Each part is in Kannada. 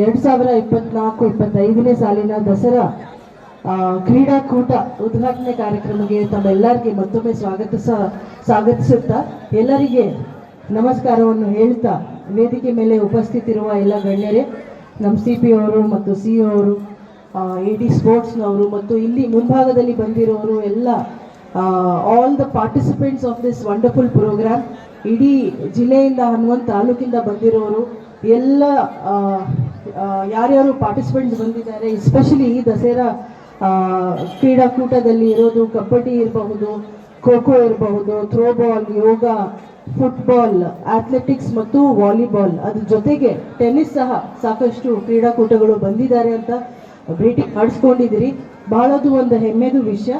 ಎರಡ್ ಸಾವಿರ ಇಪ್ಪತ್ನಾಲ್ಕು, ಇಪ್ಪತ್ತೈದನೇ ಸಾಲಿನ ದಸರಾ ಕ್ರೀಡಾಕೂಟ ಉದ್ಘಾಟನೆ ಕಾರ್ಯಕ್ರಮಕ್ಕೆ ತಮ್ಮೆಲ್ಲರಿಗೆ ಮತ್ತೊಮ್ಮೆ ಸ್ವಾಗತ ಸ್ವಾಗತಿಸುತ್ತಾ, ಎಲ್ಲರಿಗೆ ನಮಸ್ಕಾರವನ್ನು ಹೇಳ್ತಾ, ವೇದಿಕೆ ಮೇಲೆ ಉಪಸ್ಥಿತಿರುವ ಎಲ್ಲ ಗಣ್ಯರೇ, ನಮ್ಮ ಸಿ ಪಿ ಅವರು ಮತ್ತು ಸಿ ಅವರು ಎ ಡಿ ಸ್ಪೋರ್ಟ್ಸ್ನವರು ಮತ್ತು ಇಲ್ಲಿ ಮುಂಭಾಗದಲ್ಲಿ ಬಂದಿರೋರು ಎಲ್ಲ all the participants of this wonderful program ಇಡೀ ಜಿಲ್ಲೆಯಿಂದ ಹನುಮಂತ ತಾಲೂಕಿಂದ ಬಂದಿರೋರು ಎಲ್ಲ ಯಾರ್ಯಾರು ಪಾರ್ಟಿಸಿಪೆಂಟ್ಸ್ ಬಂದಿದ್ದಾರೆ ಎಸ್ಪೆಷಲಿ ಈ ದಸರಾ ಕ್ರೀಡಾಕೂಟದಲ್ಲಿ ಇರೋದು ಕಬಡ್ಡಿ ಇರಬಹುದು, ಖೋ ಖೋ ಇರಬಹುದು, ಥ್ರೋಬಾಲ್, ಯೋಗ, ಫುಟ್ಬಾಲ್ ಅಥ್ಲೆಟಿಕ್ಸ್ ಮತ್ತು ವಾಲಿಬಾಲ್. ಅದ್ರ ಜೊತೆಗೆ ಟೆನ್ನಿಸ್ ಸಹ ಸಾಕಷ್ಟು ಕ್ರೀಡಾಕೂಟಗಳು ಬಂದಿದ್ದಾರೆ ಅಂತ ಭೇಟಿ ಮಾಡಿಸ್ಕೊಂಡಿದ್ದೀರಿ. ಬಹಳದು ಒಂದು ಹೆಮ್ಮೆದು ವಿಷಯ.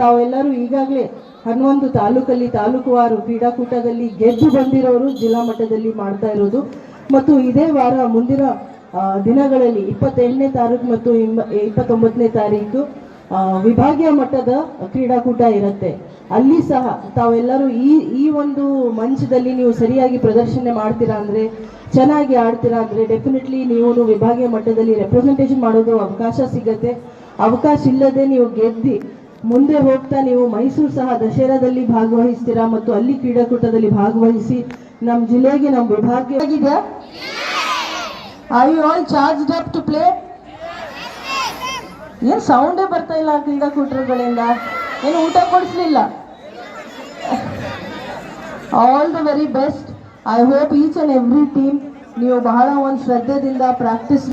ತಾವೆಲ್ಲರೂ ಈಗಾಗಲೇ ಹನ್ನೊಂದು ತಾಲೂಕಲ್ಲಿ ತಾಲೂಕುವಾರು ಕ್ರೀಡಾಕೂಟದಲ್ಲಿ ಗೆದ್ದು ಬಂದಿರೋರು, ಜಿಲ್ಲಾ ಮಟ್ಟದಲ್ಲಿ ಮಾಡ್ತಾ ಇರೋದು. ಮತ್ತು ಇದೇ ವಾರ ಮುಂದಿನ ದಿನಗಳಲ್ಲಿ ಇಪ್ಪತ್ತೆಂಟನೇ ತಾರೀಕು ಮತ್ತು ಇಪ್ಪತ್ತೊಂಬತ್ತನೇ ತಾರೀಕು ವಿಭಾಗೀಯ ಮಟ್ಟದ ಕ್ರೀಡಾಕೂಟ ಇರುತ್ತೆ. ಅಲ್ಲಿ ಸಹ ತಾವೆಲ್ಲರೂ ಈ ಈ ಒಂದು ಮಂಚದಲ್ಲಿ ನೀವು ಸರಿಯಾಗಿ ಪ್ರದರ್ಶನ ಮಾಡ್ತೀರಾ ಅಂದರೆ, ಚೆನ್ನಾಗಿ ಆಡ್ತೀರಾ ಅಂದ್ರೆ ಡೆಫಿನೆಟ್ಲಿ ನೀವು ವಿಭಾಗೀಯ ಮಟ್ಟದಲ್ಲಿ ರೆಪ್ರೆಸೆಂಟೇಷನ್ ಮಾಡೋದು ಅವಕಾಶ ಸಿಗತ್ತೆ. ಅವಕಾಶ ಇಲ್ಲದೆ ನೀವು ಗೆದ್ದಿ ಮುಂದೆ ಹೋಗ್ತಾ ನೀವು ಮೈಸೂರು ಸಹ ದಸರಾದಲ್ಲಿ ಭಾಗವಹಿಸ್ತೀರಾ ಮತ್ತು ಅಲ್ಲಿ ಕ್ರೀಡಾಕೂಟದಲ್ಲಿ ಭಾಗವಹಿಸಿ ನಮ್ಮ ಜಿಲ್ಲೆಗೆ ನಮ್ಮ ವಿಭಾಗ ಆಗಿದೆ. I all charged up to play ಏನು ಸೌಂಡೇ ಬರ್ತಾ ಇಲ್ಲ ಕ್ರೀಡಾಕೂಟಗಳಿಂದ ಏನು ಊಟ ಕೊಡಿಸ್ಲಿಲ್ಲ? All the very best I hope each and every team ನೀವು ಬಹಳ ಒಂದು ಶ್ರದ್ಧೆಯಿಂದ ಪ್ರಾಕ್ಟೀಸ್